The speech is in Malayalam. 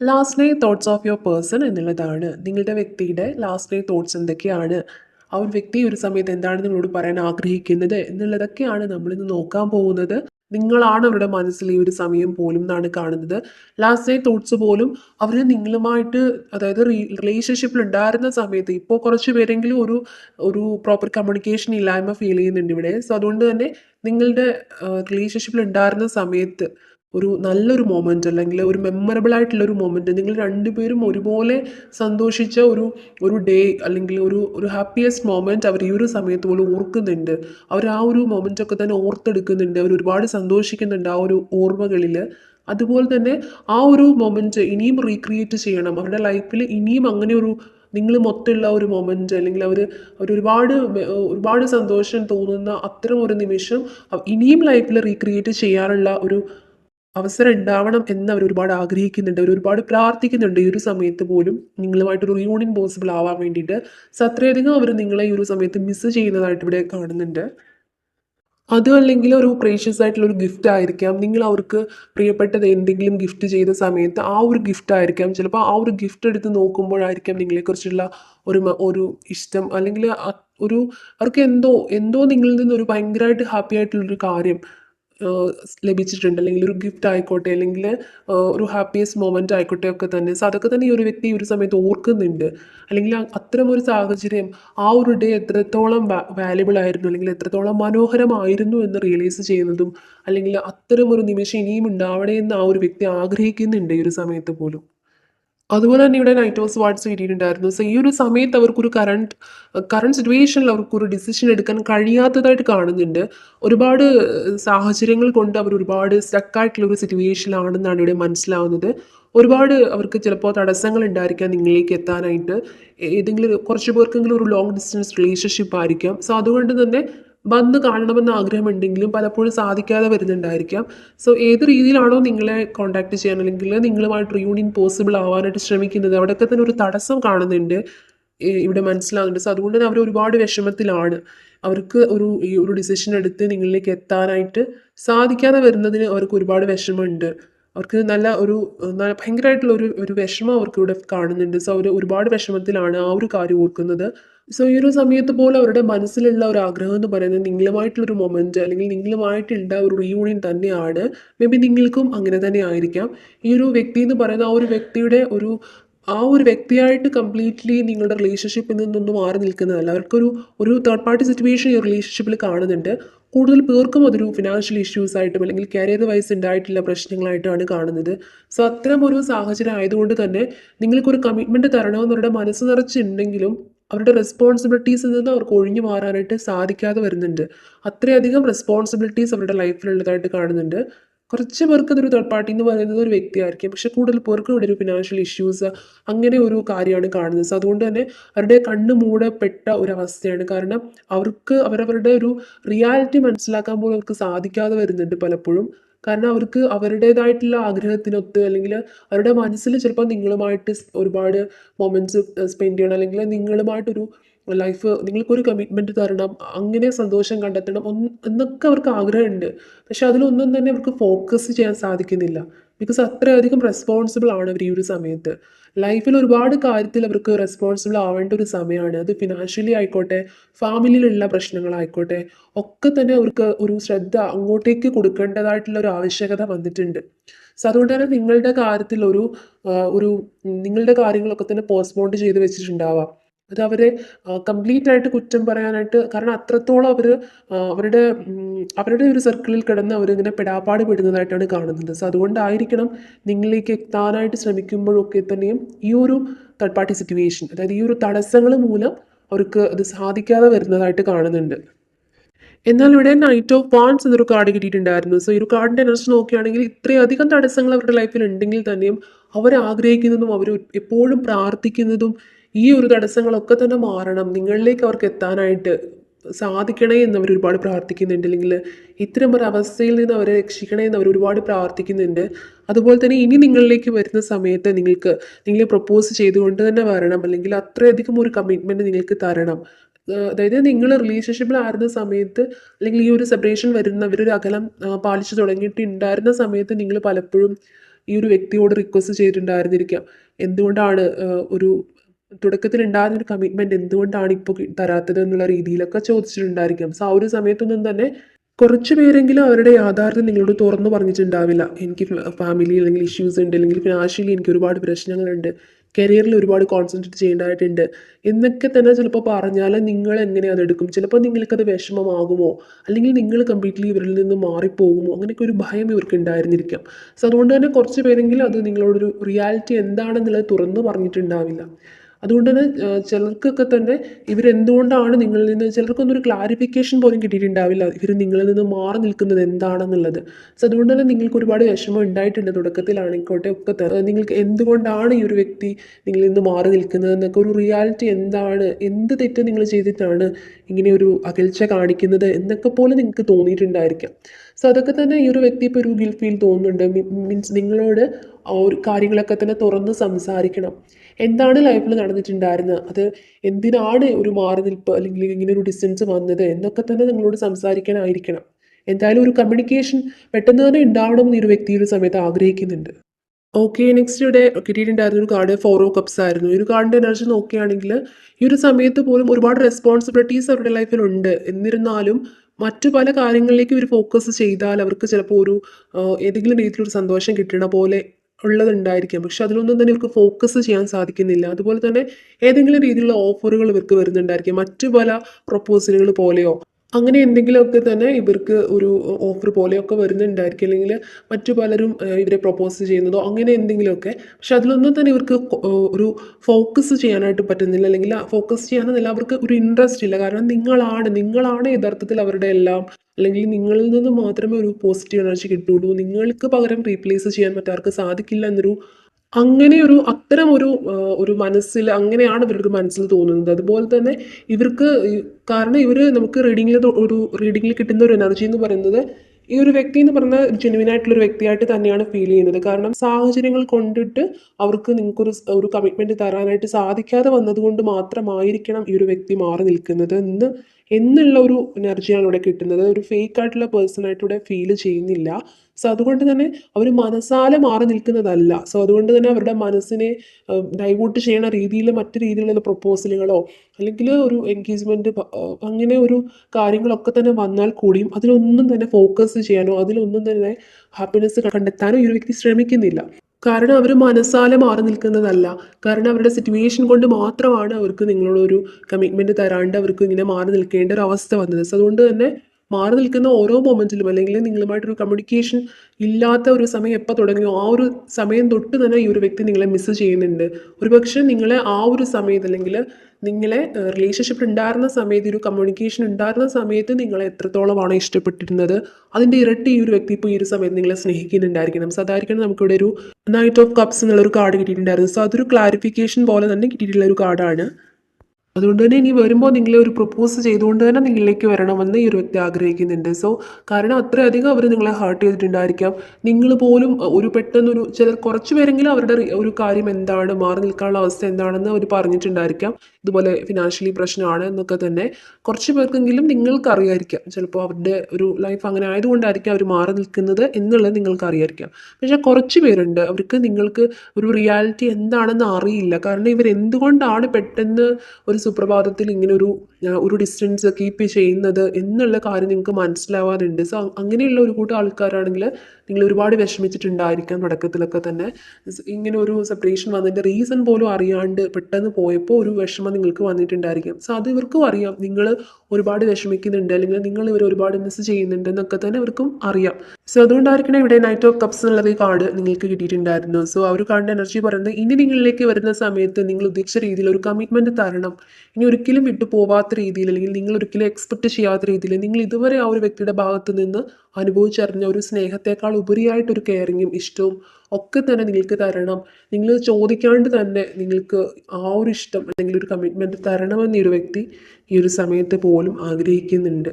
Last night thoughts of your person എന്നുള്ളതാണ്. നിങ്ങളുടെ വ്യക്തിയുടെ ലാസ്റ്റ് നൈറ്റ് തോട്ട്സ് എന്തൊക്കെയാണ്? ആ ഒരു വ്യക്തി ഒരു സമയത്ത് എന്താണ് നിങ്ങളോട് പറയാൻ ആഗ്രഹിക്കുന്നത് എന്നുള്ളതൊക്കെയാണ് നമ്മളിന്ന് നോക്കാൻ പോകുന്നത്. നിങ്ങളാണ് അവരുടെ മനസ്സിൽ ഈ ഒരു സമയം പോലും എന്നാണ് കാണുന്നത്. ലാസ്റ്റ് നൈറ്റ് തോട്ട്സ് പോലും അവർ നിങ്ങളുമായിട്ട് അതായത് റിലേഷൻഷിപ്പിൽ ഉണ്ടായിരുന്ന സമയത്ത് ഇപ്പോൾ കുറച്ച് പേരെങ്കിലും ഒരു ഒരു പ്രോപ്പർ കമ്മ്യൂണിക്കേഷൻ ഇല്ലായ്മ ഫീൽ ചെയ്യുന്നുണ്ട് ഇവിടെ. സോ അതുകൊണ്ട് തന്നെ നിങ്ങളുടെ റിലേഷൻഷിപ്പിൽ ഉണ്ടായിരുന്ന സമയത്ത് ഒരു നല്ലൊരു മൊമെന്റ് അല്ലെങ്കിൽ ഒരു മെമ്മറബിൾ ആയിട്ടുള്ള ഒരു മൊമെന്റ് നിങ്ങൾ രണ്ടുപേരും ഒരുപോലെ സന്തോഷിച്ച ഒരു ഒരു ഡേ അല്ലെങ്കിൽ ഒരു ഒരു ഹാപ്പിയസ്റ്റ് മൊമെന്റ് അവർ ഈ ഒരു സമയത്ത് പോലും ഓർക്കുന്നുണ്ട്. അവർ ആ ഒരു മൊമെന്റൊക്കെ തന്നെ ഓർത്തെടുക്കുന്നുണ്ട്. അവർ ഒരുപാട് സന്തോഷിക്കുന്നുണ്ട് ആ ഒരു ഓർമ്മകളിൽ. അതുപോലെ തന്നെ ആ ഒരു മൊമെന്റ് ഇനിയും റീക്രിയേറ്റ് ചെയ്യണം. അവരുടെ ലൈഫിൽ ഇനിയും അങ്ങനെ ഒരു നിങ്ങൾ മൊത്തമുള്ള ഒരു മൊമെന്റ് അല്ലെങ്കിൽ അവർ അവർ ഒരുപാട് ഒരുപാട് സന്തോഷം തോന്നുന്ന അത്തരം ഒരു നിമിഷം ഇനിയും ലൈഫിൽ റീക്രിയേറ്റ് ചെയ്യാനുള്ള ഒരു അവസരം ഉണ്ടാവണം എന്ന് അവർ ഒരുപാട് ആഗ്രഹിക്കുന്നുണ്ട്. അവർ ഒരുപാട് പ്രാർത്ഥിക്കുന്നുണ്ട്. ഈ ഒരു സമയത്ത് പോലും നിങ്ങളുമായിട്ടൊരു റിയൂണിയൻ പോസിബിൾ ആവാൻ വേണ്ടിയിട്ട്. സോ അത്രയധികം അവർ നിങ്ങളെ ഈ ഒരു സമയത്ത് മിസ് ചെയ്യുന്നതായിട്ട് ഇവിടെ കാണുന്നുണ്ട്. അതും അല്ലെങ്കിൽ ഒരു പ്രേഷ്യസ് ആയിട്ടുള്ള ഒരു ഗിഫ്റ്റ് ആയിരിക്കാം. നിങ്ങൾ അവർക്ക് പ്രിയപ്പെട്ടത് എന്തെങ്കിലും ഗിഫ്റ്റ് ചെയ്ത സമയത്ത് ആ ഒരു ഗിഫ്റ്റ് ആയിരിക്കാം. ചിലപ്പോൾ ആ ഒരു ഗിഫ്റ്റ് എടുത്ത് നോക്കുമ്പോഴായിരിക്കാം നിങ്ങളെക്കുറിച്ചുള്ള ഒരു ഒരു ഇഷ്ടം. അല്ലെങ്കിൽ ഒരു അവർക്ക് എന്തോ എന്തോ നിങ്ങളിൽ നിന്ന് ഒരു ഭയങ്കരമായിട്ട് ഹാപ്പി ആയിട്ടുള്ളൊരു കാര്യം. ലഭിച്ചിട്ടുണ്ട്. അല്ലെങ്കിൽ ഒരു ഗിഫ്റ്റ് ആയിക്കോട്ടെ അല്ലെങ്കിൽ ഒരു ഹാപ്പിയസ്റ്റ് മൊമെന്റ് ആയിക്കോട്ടെ ഒക്കെ തന്നെ. സോ അതൊക്കെ തന്നെ ഈ ഒരു വ്യക്തി ഒരു സമയത്ത് ഓർക്കുന്നുണ്ട്. അല്ലെങ്കിൽ അത്തരം ഒരു സാഹചര്യം ആ ഒരു ഡേ എത്രത്തോളം വാല്യുബിൾ ആയിരുന്നു അല്ലെങ്കിൽ എത്രത്തോളം മനോഹരമായിരുന്നു എന്ന് റിയലൈസ് ചെയ്യുന്നതും അല്ലെങ്കിൽ അത്തരം ഒരു നിമിഷം ഇനിയും ഉണ്ടാവണേ എന്ന് ആ ഒരു വ്യക്തി ആഗ്രഹിക്കുന്നുണ്ട് ഈ ഒരു സമയത്ത് പോലും. അതുപോലെ തന്നെ ഇവിടെ നൈറ്റ് ഓഫ് വാർഡ്സ് കിട്ടിയിട്ടുണ്ടായിരുന്നു സോ ഈ ഒരു സമയത്ത് അവർക്കൊരു കറണ്ട് കറണ്ട് സിറ്റുവേഷനിൽ അവർക്കൊരു ഡിസിഷൻ എടുക്കാൻ കഴിയാത്തതായിട്ട് കാണുന്നുണ്ട്. ഒരുപാട് സാഹചര്യങ്ങൾ കൊണ്ട് അവർ ഒരുപാട് സ്റ്റക്കായിട്ടുള്ള ഒരു സിറ്റുവേഷനിലാണെന്നാണ് ഇവിടെ മനസ്സിലാവുന്നത്. ഒരുപാട് അവർക്ക് ചിലപ്പോൾ തടസ്സങ്ങൾ ഉണ്ടായിരിക്കാം നിങ്ങളിലേക്ക് എത്താനായിട്ട്. ഏതെങ്കിലും കുറച്ച് പേർക്കെങ്കിലും ഒരു ലോങ് ഡിസ്റ്റൻസ് റിലേഷൻഷിപ്പ് ആയിരിക്കാം. സോ അതുകൊണ്ട് തന്നെ വന്ന് കാണണമെന്ന് ആഗ്രഹമുണ്ടെങ്കിലും പലപ്പോഴും സാധിക്കാതെ വരുന്നുണ്ടായിരിക്കാം. സോ ഏത് രീതിയിലാണോ നിങ്ങളെ കോൺടാക്ട് ചെയ്യാൻ അല്ലെങ്കിൽ നിങ്ങളുമായിട്ട് റിയൂണിയൻ പോസിബിൾ ആവാനായിട്ട് ശ്രമിക്കുന്നത് അവിടെയൊക്കെ തന്നെ ഒരു തടസ്സം കാണുന്നുണ്ട്. ഇവിടെ മനസ്സിലാകുന്നുണ്ട് സോ അതുകൊണ്ട് തന്നെ അവർ ഒരുപാട് വിഷമത്തിലാണ്. അവർക്ക് ഒരു ഈ ഒരു ഡിസിഷൻ എടുത്ത് നിങ്ങളിലേക്ക് എത്താനായിട്ട് സാധിക്കാതെ വരുന്നതിന് അവർക്ക് ഒരുപാട് വിഷമമുണ്ട്. അവർക്ക് നല്ല ഒരു ഭയങ്കരമായിട്ടുള്ള ഒരു ഒരു വിഷമം അവർക്ക് ഇവിടെ കാണുന്നുണ്ട്. സോ അവർ ഒരുപാട് വിഷമത്തിലാണ് ആ ഒരു കാര്യം ഓർക്കുന്നത്. സോ ഈ ഒരു സമയത്ത് പോലും അവരുടെ മനസ്സിലുള്ള ഒരു ആഗ്രഹം എന്ന് പറയുന്നത് നിങ്ങളുമായിട്ടുള്ളൊരു മൊമെന്റ് അല്ലെങ്കിൽ നിങ്ങളുമായിട്ടുള്ള ഒരു റീയൂണിയൻ തന്നെയാണ്. മേ ബി നിങ്ങൾക്കും അങ്ങനെ തന്നെ ആയിരിക്കാം. ഈ ഒരു വ്യക്തി എന്ന് പറയുന്ന ആ ഒരു വ്യക്തിയുടെ ഒരു ആ ഒരു വ്യക്തിയായിട്ട് കംപ്ലീറ്റ്ലി നിങ്ങളുടെ റിലേഷൻഷിപ്പിൽ നിന്നൊന്നും മാറി നിൽക്കുന്നതല്ല. അവർക്കൊരു ഒരു തേർഡ് പാർട്ടി സിറ്റുവേഷൻ ഈ റിലേഷൻഷിപ്പിൽ കാണുന്നുണ്ട്. കൂടുതൽ പേർക്കും അതൊരു ഫിനാൻഷ്യൽ ഇഷ്യൂസ് ആയിട്ടും അല്ലെങ്കിൽ കരിയർ വൈസ് ഉണ്ടായിട്ടുള്ള പ്രശ്നങ്ങളായിട്ടാണ് കാണുന്നത്. സോ അത്തരം ഒരു സാഹചര്യം ആയതുകൊണ്ട് തന്നെ നിങ്ങൾക്കൊരു കമ്മിറ്റ്മെന്റ് തരണമെന്ന് അവരുടെ മനസ്സ് നിറച്ചുണ്ടെങ്കിലും അവരുടെ റെസ്പോൺസിബിലിറ്റീസിൽ നിന്ന് അവർക്ക് ഒഴിഞ്ഞു മാറാനായിട്ട് സാധിക്കാതെ വരുന്നുണ്ട്. അത്രയധികം റെസ്പോൺസിബിലിറ്റീസ് അവരുടെ ലൈഫിലുള്ളതായിട്ട് കാണുന്നുണ്ട്. കുറച്ച് പേർക്ക് അതൊരു തേർഡ് പാർട്ടി എന്ന് പറയുന്നത് ഒരു വ്യക്തിയായിരിക്കും. പക്ഷെ കൂടുതൽ പേർക്കും ഇവിടെ ഒരു ഫിനാൻഷ്യൽ ഇഷ്യൂസ് അങ്ങനെ ഒരു കാര്യമാണ് കാണുന്നത്. അതുകൊണ്ട് തന്നെ അവരുടെ കണ്ണ് മൂടപ്പെട്ട ഒരു അവസ്ഥയാണ് കാരണം അവർക്ക് അവരവരുടെ ഒരു റിയാലിറ്റി മനസ്സിലാക്കാൻ പോലും അവർക്ക് സാധിക്കാതെ വരുന്നുണ്ട് പലപ്പോഴും. കാരണം അവർക്ക് അവരുടേതായിട്ടുള്ള ആഗ്രഹത്തിനൊത്ത് അല്ലെങ്കിൽ അവരുടെ മനസ്സിൽ ചിലപ്പോൾ നിങ്ങളുമായിട്ട് ഒരുപാട് മൊമെന്റ്സ് സ്പെൻഡ് ചെയ്യണം. അല്ലെങ്കിൽ നിങ്ങളുമായിട്ടൊരു ലൈഫ് നിങ്ങൾക്കൊരു കമ്മിറ്റ്മെന്റ് തരണം അങ്ങനെ സന്തോഷം കണ്ടെത്തണം ഒന്ന് എന്നൊക്കെ അവർക്ക് ആഗ്രഹമുണ്ട്. പക്ഷെ അതിലൊന്നും തന്നെ അവർക്ക് ഫോക്കസ് ചെയ്യാൻ സാധിക്കുന്നില്ല. ബിക്കോസ് അത്രയധികം റെസ്പോൺസിബിൾ ആണ് അവർ ഈ ഒരു സമയത്ത്. ലൈഫിൽ ഒരുപാട് കാര്യത്തിൽ അവർക്ക് റെസ്പോൺസിബിൾ ആവേണ്ട ഒരു സമയമാണ്. അത് ഫിനാൻഷ്യലി ആയിക്കോട്ടെ ഫാമിലിയിലുള്ള പ്രശ്നങ്ങളായിക്കോട്ടെ ഒക്കെ തന്നെ അവർക്ക് ഒരു ശ്രദ്ധ അങ്ങോട്ടേക്ക് കൊടുക്കേണ്ടതായിട്ടുള്ള ഒരു ആവശ്യകത വന്നിട്ടുണ്ട്. സോ അതുകൊണ്ട് തന്നെ നിങ്ങളുടെ കാര്യത്തിൽ ഒരു ഒരു നിങ്ങളുടെ കാര്യങ്ങളൊക്കെ തന്നെ പോസ്റ്റ്പോണ്ട് ചെയ്ത് വെച്ചിട്ടുണ്ടാവാം. അത് അവരെ കംപ്ലീറ്റ് ആയിട്ട് കുറ്റം പറയാനായിട്ട് കാരണം അത്രത്തോളം അവർ അവരുടെ അവരുടെ ഒരു സർക്കിളിൽ കിടന്ന് അവരിങ്ങനെ പെടാപ്പാട് പെടുന്നതായിട്ടാണ് കാണുന്നത്. സോ അതുകൊണ്ടായിരിക്കണം നിങ്ങളിലേക്ക് എത്താനായിട്ട് ശ്രമിക്കുമ്പോഴൊക്കെ തന്നെയും ഈ ഒരു തേർഡ് പാർട്ടി സിറ്റുവേഷൻ അതായത് ഈ ഒരു തടസ്സങ്ങൾ മൂലം അവർക്ക് അത് സാധിക്കാതെ വരുന്നതായിട്ട് കാണുന്നുണ്ട്. എന്നാൽ ഇവിടെ നൈറ്റ് ഓഫ് വാൺസ് എന്നൊരു കാർഡ് കിട്ടിയിട്ടുണ്ടായിരുന്നു. സോ ഈ ഒരു കാർഡിന്റെ എനർജി നോക്കുകയാണെങ്കിൽ ഇത്രയധികം തടസ്സങ്ങൾ അവരുടെ ലൈഫിൽ ഉണ്ടെങ്കിൽ തന്നെയും അവർ ആഗ്രഹിക്കുന്നതും അവർ എപ്പോഴും പ്രാർത്ഥിക്കുന്നതും ഈ ഒരു തടസ്സങ്ങളൊക്കെ തന്നെ മാറണം. നിങ്ങളിലേക്ക് അവർക്ക് എത്താനായിട്ട് സാധിക്കണേ എന്ന് അവർ ഒരുപാട് പ്രാർത്ഥിക്കുന്നുണ്ട്. അല്ലെങ്കിൽ ഇത്തരം ഒരു അവസ്ഥയിൽ നിന്ന് അവരെ രക്ഷിക്കണേ എന്ന് അവർ ഒരുപാട് പ്രാർത്ഥിക്കുന്നുണ്ട്. അതുപോലെ തന്നെ ഇനി നിങ്ങളിലേക്ക് വരുന്ന സമയത്ത് നിങ്ങൾക്ക് നിങ്ങളെ പ്രപ്പോസ് ചെയ്തുകൊണ്ട് തന്നെ വരണം. അല്ലെങ്കിൽ അത്രയധികം ഒരു കമ്മിറ്റ്മെന്റ് നിങ്ങൾക്ക് തരണം. അതായത് നിങ്ങൾ റിലേഷൻഷിപ്പിൽ റിലേഷൻഷിപ്പിലായിരുന്ന സമയത്ത് അല്ലെങ്കിൽ ഈ ഒരു സെപ്പറേഷൻ വരുന്ന ഇവരൊരു അകലം പാലിച്ചു തുടങ്ങിയിട്ടുണ്ടായിരുന്ന സമയത്ത് നിങ്ങൾ പലപ്പോഴും ഈ ഒരു വ്യക്തിയോട് റിക്വസ്റ്റ് ചെയ്തിട്ടുണ്ടായിരുന്നിരിക്കാം. എന്തുകൊണ്ടാണ് ഒരു തുടക്കത്തിൽ ഉണ്ടായിരുന്ന ഒരു കമ്മിറ്റ്മെന്റ് എന്തുകൊണ്ടാണ് ഇപ്പോൾ തരാത്തത് എന്നുള്ള രീതിയിലൊക്കെ ചോദിച്ചിട്ടുണ്ടായിരിക്കാം. സോ ആ ഒരു സമയത്തൊന്നും തന്നെ കുറച്ച് പേരെങ്കിലും അവരുടെ യാഥാർത്ഥ്യം നിങ്ങളോട് തുറന്നു പറഞ്ഞിട്ടുണ്ടാവില്ല. എനിക്ക് ഫാമിലി അല്ലെങ്കിൽ ഇഷ്യൂസ് ഉണ്ട് അല്ലെങ്കിൽ ഫിനാൻഷ്യലി എനിക്ക് ഒരുപാട് പ്രശ്നങ്ങളുണ്ട് കരിയറിൽ ഒരുപാട് കോൺസെൻട്രേറ്റ് ചെയ്യേണ്ടതായിട്ടുണ്ട് എന്നൊക്കെ തന്നെ ചിലപ്പോൾ പറഞ്ഞാൽ നിങ്ങൾ എങ്ങനെ അതെടുക്കും ചിലപ്പോൾ നിങ്ങൾക്കത് വിഷമമാകുമോ? അല്ലെങ്കിൽ നിങ്ങൾ കംപ്ലീറ്റ്ലി ഇവരിൽ നിന്ന് മാറിപ്പോകുമോ? അങ്ങനെയൊക്കെ ഒരു ഭയം ഇവർക്ക് ഉണ്ടായിരുന്നിരിക്കാം. സോ അതുകൊണ്ട് തന്നെ കുറച്ച് പേരെങ്കിലും അത് നിങ്ങളോടൊരു റിയാലിറ്റി എന്താണെന്നുള്ളത് തുറന്നു പറഞ്ഞിട്ടുണ്ടാവില്ല. അതുകൊണ്ട് തന്നെ ചിലർക്കൊക്കെ തന്നെ ഇവരെന്തുകൊണ്ടാണ് നിങ്ങളിൽ നിന്ന് ചിലർക്കൊന്നും ഒരു ക്ലാരിഫിക്കേഷൻ പോലും കിട്ടിയിട്ടുണ്ടാവില്ല. ഇവർ നിങ്ങളിൽ നിന്ന് മാറി നിൽക്കുന്നത് എന്താണെന്നുള്ളത്. സോ അതുകൊണ്ട് തന്നെ നിങ്ങൾക്ക് ഒരുപാട് വിഷമം ഉണ്ടായിട്ടുണ്ട് തുടക്കത്തിലാണെങ്കിൽക്കോട്ടെ ഒക്കെ നിങ്ങൾക്ക് എന്തുകൊണ്ടാണ് ഈ ഒരു വ്യക്തി നിങ്ങളിൽ നിന്ന് മാറി നിൽക്കുന്നത്? എന്നൊക്കെ ഒരു റിയാലിറ്റി എന്താണ്? എന്ത് തെറ്റ് നിങ്ങൾ ചെയ്തിട്ടാണ് ഇങ്ങനെ ഒരു അകൽച്ച കാണിക്കുന്നത്? എന്നൊക്കെ പോലെ നിങ്ങൾക്ക് തോന്നിയിട്ടുണ്ടായിരിക്കാം. സോ അതൊക്കെ തന്നെ ഈ ഒരു വ്യക്തി ഇപ്പോൾ ഒരു ഗിൽ ഫീൽ തോന്നുന്നുണ്ട്. മീൻസ് നിങ്ങളോട് ഒരു കാര്യങ്ങളൊക്കെ തന്നെ തുറന്ന് സംസാരിക്കണം. എന്താണ് ലൈഫിൽ നടന്നിട്ടുണ്ടായിരുന്നത് അത് എന്തിനാണ് ഒരു മാറി നിൽപ്പ് അല്ലെങ്കിൽ ഇങ്ങനെ ഒരു ഡിസ്റ്റൻസ് വന്നത് എന്നൊക്കെ തന്നെ നിങ്ങളോട് സംസാരിക്കാനായിരിക്കണം. എന്തായാലും ഒരു കമ്മ്യൂണിക്കേഷൻ പെട്ടെന്ന് തന്നെ ഉണ്ടാവണം എന്ന് ഒരു വ്യക്തി ഒരു സമയത്ത് ആഗ്രഹിക്കുന്നുണ്ട്. ഓക്കെ നെക്സ്റ്റ് ഇവിടെ കിട്ടിയിട്ടുണ്ടായിരുന്ന ഒരു കാർഡ് ഫോർ ഓ കപ്സ് ആയിരുന്നു. ഒരു കാർഡിന്റെ എനർജി നോക്കുകയാണെങ്കിൽ ഈ ഒരു സമയത്ത് പോലും ഒരുപാട് റെസ്പോൺസിബിലിറ്റീസ് അവരുടെ ലൈഫിൽ ഉണ്ട്. എന്നിരുന്നാലും മറ്റു പല കാര്യങ്ങളിലേക്ക് ഇവർ ഫോക്കസ് ചെയ്താൽ അവർക്ക് ചിലപ്പോൾ ഒരു ഏതെങ്കിലും രീതിയിലൊരു സന്തോഷം കിട്ടണ പോലെ ഉള്ളതുണ്ടായിരിക്കാം. പക്ഷെ അതിലൊന്നും തന്നെ ഇവർക്ക് ഫോക്കസ് ചെയ്യാൻ സാധിക്കുന്നില്ല. അതുപോലെ തന്നെ ഏതെങ്കിലും രീതിയിലുള്ള ഓഫറുകൾ ഇവർക്ക് വരുന്നുണ്ടായിരിക്കും. മറ്റു പല പ്രൊപ്പോസലുകൾ പോലെയോ അങ്ങനെ എന്തെങ്കിലുമൊക്കെ തന്നെ ഇവർക്ക് ഒരു ഓഫർ പോലെയൊക്കെ വരുന്നുണ്ടായിരിക്കും. അല്ലെങ്കിൽ മറ്റു പലരും ഇവരെ പ്രൊപ്പോസ് ചെയ്യുന്നതോ അങ്ങനെ എന്തെങ്കിലുമൊക്കെ. പക്ഷെ അതിലൊന്നും തന്നെ ഇവർക്ക് ഒരു ഫോക്കസ് ചെയ്യാനായിട്ട് പറ്റുന്നില്ല. അല്ലെങ്കിൽ ഫോക്കസ് ചെയ്യാനെന്നല്ല അവർക്ക് ഒരു ഇൻട്രസ്റ്റ് ഇല്ല. കാരണം നിങ്ങളാണ് നിങ്ങളാണ് യഥാർത്ഥത്തിൽ അവരുടെ എല്ലാം അല്ലെങ്കിൽ നിങ്ങളിൽ നിന്ന് മാത്രമേ ഒരു പോസിറ്റീവ് എനർജി കിട്ടുള്ളൂ നിങ്ങൾക്ക് പകരം റീപ്ലേസ് ചെയ്യാൻ മറ്റാർക്ക് സാധിക്കില്ല എന്നൊരു അങ്ങനെ ഒരു അത്തരം ഒരു ഒരു മനസ്സിൽ അങ്ങനെയാണ് ഇവർക്ക് മനസ്സിൽ തോന്നുന്നത്. അതുപോലെ തന്നെ ഇവർക്ക് കാരണം ഇവർ നമുക്ക് റീഡിങ്ങിൽ ഒരു റീഡിങ്ങിൽ കിട്ടുന്ന ഒരു എനർജി എന്ന് പറയുന്നത് ഈ ഒരു വ്യക്തി എന്ന് പറഞ്ഞാൽ ജെനുവിൻ ആയിട്ടുള്ള ഒരു വ്യക്തിയായിട്ട് തന്നെയാണ് ഫീൽ ചെയ്യുന്നത്. കാരണം സാഹചര്യങ്ങൾ കൊണ്ടിട്ട് അവർക്ക് നിങ്ങൾക്കൊരു ഒരു കമ്മിറ്റ്മെന്റ് തരാനായിട്ട് സാധിക്കാതെ വന്നതുകൊണ്ട് മാത്രമായിരിക്കണം ഈ ഒരു വ്യക്തി മാറി നിൽക്കുന്നത് എന്ന് എന്നുള്ള ഒരു എനർജിയാണ് ഇവിടെ കിട്ടുന്നത്. ഒരു ഫേക്ക് ആയിട്ടുള്ള പേഴ്സണായിട്ട് ഇവിടെ ഫീൽ ചെയ്യുന്നില്ല. സോ അതുകൊണ്ട് തന്നെ അവർ മനസ്സാലെ മാറി നിൽക്കുന്നതല്ല. സോ അതുകൊണ്ട് തന്നെ അവരുടെ മനസ്സിനെ ഡൈവേർട്ട് ചെയ്യണ രീതിയിൽ മറ്റു രീതിയിലുള്ള പ്രപ്പോസലുകളോ അല്ലെങ്കിൽ ഒരു എൻഗേജ്മെന്റ് അങ്ങനെ ഒരു കാര്യങ്ങളൊക്കെ തന്നെ വന്നാൽ കൂടിയും അതിലൊന്നും തന്നെ ഫോക്കസ് ചെയ്യാനോ അതിലൊന്നും തന്നെ ഹാപ്പിനെസ് കണ്ടെത്താനോ ഈ ഒരു വ്യക്തി ശ്രമിക്കുന്നില്ല. കാരണം അവർ മനസ്സാലെ മാറി നിൽക്കുന്നതല്ല. കാരണം അവരുടെ സിറ്റുവേഷൻ കൊണ്ട് മാത്രമാണ് അവർക്ക് നിങ്ങളോടൊരു കമ്മിറ്റ്മെന്റ് തരാണ്ട് അവർക്ക് ഇങ്ങനെ മാറി നിൽക്കേണ്ട ഒരു അവസ്ഥ വന്നത്. സോ അതുകൊണ്ട് തന്നെ മാറി നിൽക്കുന്ന ഓരോ മൊമെന്റിലും അല്ലെങ്കിൽ നിങ്ങളുമായിട്ടൊരു കമ്മ്യൂണിക്കേഷൻ ഇല്ലാത്ത ഒരു സമയം എപ്പോൾ തുടങ്ങിയോ ആ ഒരു സമയം തൊട്ട് തന്നെ ഈ ഒരു വ്യക്തി നിങ്ങളെ മിസ്സ് ചെയ്യുന്നുണ്ട്. ഒരുപക്ഷെ നിങ്ങളെ ആ ഒരു സമയത്ത് അല്ലെങ്കിൽ നിങ്ങളെ റിലേഷൻഷിപ്പ് ഉണ്ടായിരുന്ന സമയത്ത് ഒരു കമ്മ്യൂണിക്കേഷൻ ഉണ്ടായിരുന്ന സമയത്ത് നിങ്ങളെ എത്രത്തോളമാണ് ഇഷ്ടപ്പെട്ടിരുന്നത്. അതിന്റെ ഇരട്ടി ഈ ഒരു വ്യക്തി ഇപ്പോൾ ഈ ഒരു സമയത്ത് നിങ്ങളെ സ്നേഹിക്കുന്നുണ്ടായിരിക്കണം. സോ അതായിരിക്കണം നമുക്കിവിടെ ഒരു നൈറ്റ് ഓഫ് കപ്സ് എന്നുള്ളൊരു കാർഡ് കിട്ടിയിട്ടുണ്ടായിരുന്നു സോ അതൊരു ക്ലാരിഫിക്കേഷൻ പോലെ തന്നെ കിട്ടിയിട്ടുള്ള ഒരു കാർഡാണ് അതുകൊണ്ട് തന്നെ ഇനി വരുമ്പോൾ നിങ്ങളെ ഒരു പ്രപ്പോസ് ചെയ്തുകൊണ്ട് തന്നെ നിങ്ങളിലേക്ക് വരണമെന്ന് ഈ ഒരു വ്യക്തി ആഗ്രഹിക്കുന്നുണ്ട്. സോ കാരണം അത്രയധികം അവർ നിങ്ങളെ ഹേർട്ട് ചെയ്തിട്ടുണ്ടായിരിക്കാം. നിങ്ങൾ പോലും ഒരു പെട്ടെന്നൊരു ചിലർ കുറച്ച് പേരെങ്കിലും അവരുടെ ഒരു കാര്യം എന്താണ് മാറി നിൽക്കാനുള്ള അവസ്ഥ എന്താണെന്ന് അവർ പറഞ്ഞിട്ടുണ്ടായിരിക്കാം. ഇതുപോലെ ഫിനാൻഷ്യലി പ്രശ്നമാണ് എന്നൊക്കെ തന്നെ കുറച്ച് പേർക്കെങ്കിലും നിങ്ങൾക്ക് അറിയായിരിക്കാം ചിലപ്പോൾ അവരുടെ ഒരു ലൈഫ് അങ്ങനെ ആയതുകൊണ്ടായിരിക്കും അവർ മാറി നിൽക്കുന്നത് എന്നുള്ളത് നിങ്ങൾക്ക് അറിയായിരിക്കാം പക്ഷേ കുറച്ച് പേരുണ്ട്. അവർക്ക് നിങ്ങൾക്ക് ഒരു റിയാലിറ്റി എന്താണെന്ന് അറിയില്ല. കാരണം ഇവർ എന്തുകൊണ്ടാണ് പെട്ടെന്ന് ഒരു സുപ്രഭാതത്തിൽ ഇങ്ങനെ ഒരു ഒരു ഡിസ്റ്റൻസ് കീപ്പ് ചെയ്യുന്നത് എന്നുള്ള കാര്യം നിങ്ങൾക്ക് മനസ്സിലാവാറുണ്ട് സോ അങ്ങനെയുള്ള ഒരു കൂട്ടം ആൾക്കാരാണെങ്കിൽ നിങ്ങൾ ഒരുപാട് വിഷമിച്ചിട്ടുണ്ടായിരിക്കാം തുടക്കത്തിലൊക്കെ തന്നെ. ഇങ്ങനെ ഒരു സെപ്പറേഷൻ വന്നതിന്റെ റീസൺ പോലും അറിയാണ്ട് പെട്ടെന്ന് പോയപ്പോൾ ഒരു വിഷമം നിങ്ങൾക്ക് വന്നിട്ടുണ്ടായിരിക്കും. സോ അത് ഇവർക്കും അറിയാം. നിങ്ങൾ ഒരുപാട് വിഷമിക്കുന്നുണ്ട്. അല്ലെങ്കിൽ നിങ്ങൾ ഇവർ ഒരുപാട് മിസ് ചെയ്യുന്നുണ്ട് എന്നൊക്കെ തന്നെ ഇവർക്കും അറിയാം. സോ അതുകൊണ്ടായിരിക്കണം ഇവിടെ നൈറ്റ് ഓഫ് കപ്സ് എന്നുള്ള ഈ കാർഡ് നിങ്ങൾക്ക് കിട്ടിയിട്ടുണ്ടായിരുന്നു സോ ആ ഒരു കാർഡിന്റെ എനർജി പറയുന്നത് ഇനി നിങ്ങളിലേക്ക് വരുന്ന സമയത്ത് നിങ്ങൾ ഉദ്ദേശിച്ച രീതിയിൽ ഒരു കമ്മിറ്റ്മെന്റ് തരണം. ഇനി ഒരിക്കലും വിട്ടു പോവാത്ത രീതിയിൽ അല്ലെങ്കിൽ നിങ്ങൾ ഒരിക്കലും എക്സ്പെക്റ്റ് ചെയ്യാത്ത രീതിയിൽ നിങ്ങൾ ഇതുവരെ ആ ഒരു വ്യക്തിയുടെ ഭാഗത്ത് നിന്ന് അനുഭവിച്ചറിഞ്ഞ ഒരു സ്നേഹത്തെക്കാൾ ഉപരിയായിട്ടൊരു കെയറിങ്ങും ഇഷ്ടവും ഒക്കെ തന്നെ നിങ്ങൾക്ക് തരണം. നിങ്ങൾ ചോദിക്കാണ്ട് തന്നെ നിങ്ങൾക്ക് ആ ഒരു ഇഷ്ടം അല്ലെങ്കിൽ ഒരു കമ്മിറ്റ്മെന്റ് തരണമെന്ന് ഈ ഒരു വ്യക്തി ഈ ഒരു സമയത്ത് പോലും ആഗ്രഹിക്കുന്നുണ്ട്.